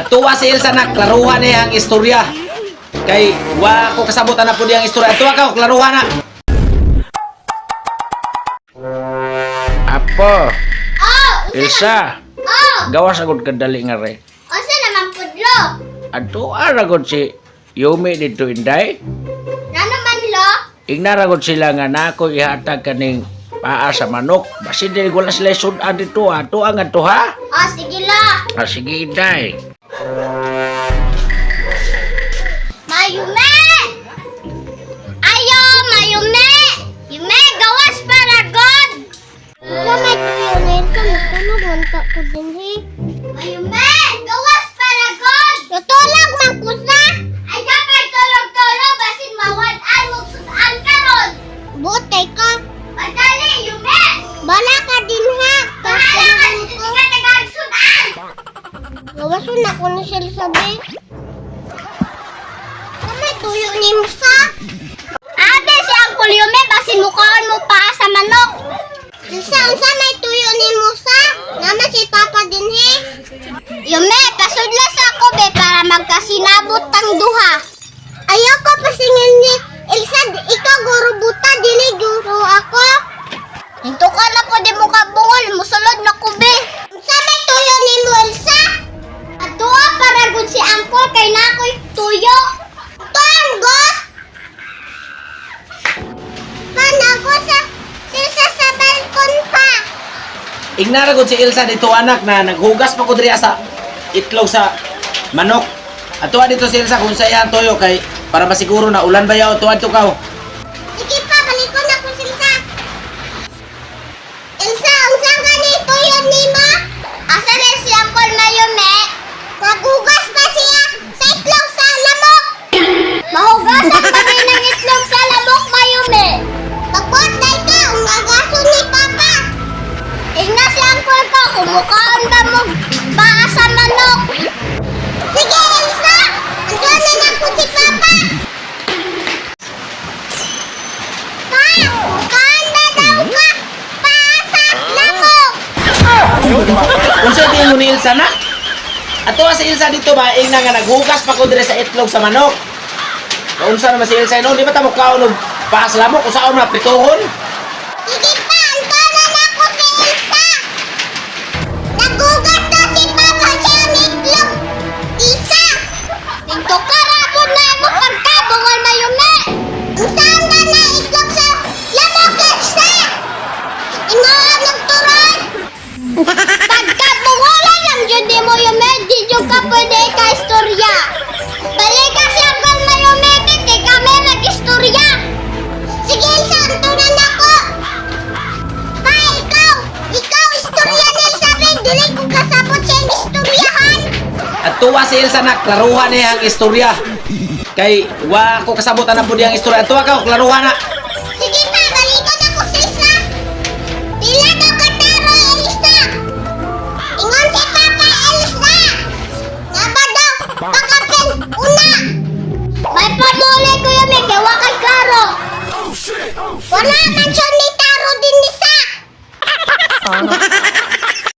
At tuwa si Elsa na klaruhan niya ang istorya. Kay wa ko kasabutan na po diyang istorya. Tuwa ka, klaruhan na. Apo, Oh, Elsa, oh, gawas agad kadali nga re. unsa naman pudlo? Ato aragod si Yumi dito inday. Nano man lo? Ignaragod sila nga na ako ihatag kaning paa sa manok. Basi di wala sila sudan dito ha. Ato ang ato ha. Oh, sige lo. Ah, sige inday. Natulog man ta ko din he. Mayume, gawas para God! Tutulog man ko sa? Ay, dapat tulog-tulog, basin mawad-an mo sudan ka ron! Butay ka! Madali, Yume! Bala ka din ha! Bahala ka, hindi ka nagagsudan! Gawasun na ko na siya sabi. Kamay tuyo ni Musa. Ate, si Uncle Yume, basin mo kaon mo pa sa manok. Isa, unsa may tuyo ni Musa? Nama si Papa din he. Yume, kasudlas ako be para magkasinabot tang duha. Ayoko pasingin ni Elsa, ikaw guro buta, dili guro ako. Hinto ka na po di mo kabungol, musulod na ko be. Unsa may tuyo ni mo Elsa? Atua para gud si Angkol kay na ako'y tuyo. Tanggo! Panago sa sa balkon pa. Ignaragod si Elsa dito anak na naghugas pa ko diri sa itlog sa manok. At tuwa dito si Elsa kung sa iyang toyo kay para masiguro na ulan ba yaw tuwa to ka. Sige pa, balikon na ko Elsa. Elsa, unsa ka ni tuyo ni mo? Asa na si Angkol Mayome? Nagugas pa siya sa itlog sa lamok. Mahugasan pa rin ng itlog sa lamok, Mayome. Pagpotay ka, umagaso ni Papa. Igna si Angkol ka, kumukaan ba mo ba sa manok? Sige, Elsa! Andiyan na na po si Papa! Pa! Mukaan ba daw ka? Pa sa lamok! Unsa di mo ni Elsa na? At tuwa si Elsa dito ba ing nga naghugas pa ko diri sa itlog sa manok. Unsa naman si Elsa no? Di ba ta mo kaon og paas lamok usaon na prituhon? Sige pa, na po si Elsa! Nagugat Pagkabungalan lang yun di mo yume, di yun ka pwede ka istorya! Balik ka siya kung may yume, di kami mag-istorya! Sige, Elsa, antunan ako! Pa, ikaw! Ikaw, istorya na Elizabeth! Dili ko kasabot sa iyong istoryahan! At tuwa si Elsa na klaruhan niya ang istorya. Kay wa ko kasabutan na po diyang istorya. At tuwa ka, klaruhan na. Wala man siya ni